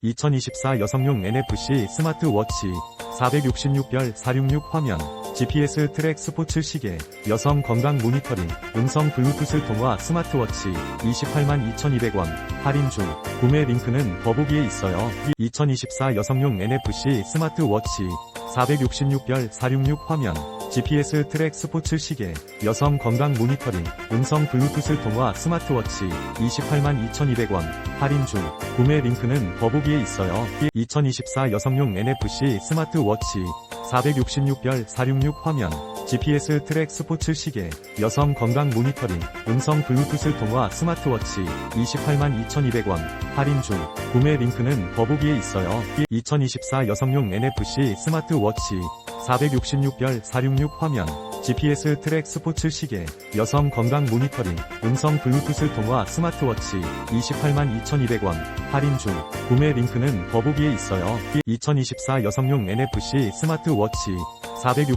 2024 여성용 NFC 스마트워치 466별 466 화면 GPS 트랙 스포츠 시계 여성 건강 모니터링 음성 블루투스 통화 스마트워치 28만 2,200원 할인 중 구매 링크는 더보기에 있어요. 2024 여성용 NFC 스마트워치 466별 466 화면 GPS 트랙 스포츠 시계 여성 건강 모니터링 음성 블루투스 통화 스마트워치 28만 2,200원 할인 중 구매 링크는 더보기에 있어요. 2024 여성용 NFC 스마트워치 466별 466 화면 GPS 트랙 스포츠 시계 여성 건강 모니터링 음성 블루투스 통화 스마트워치 28만 2,200원 할인 중 구매 링크는 더보기에 있어요. 2024 여성용 NFC 스마트워치 466별 466 화면 GPS 트랙 스포츠 시계 여성 건강 모니터링 음성 블루투스 통화 스마트워치 28만 2,200원 할인 중 구매 링크는 더보기에 있어요. 2024 여성용 NFC 스마트워치 460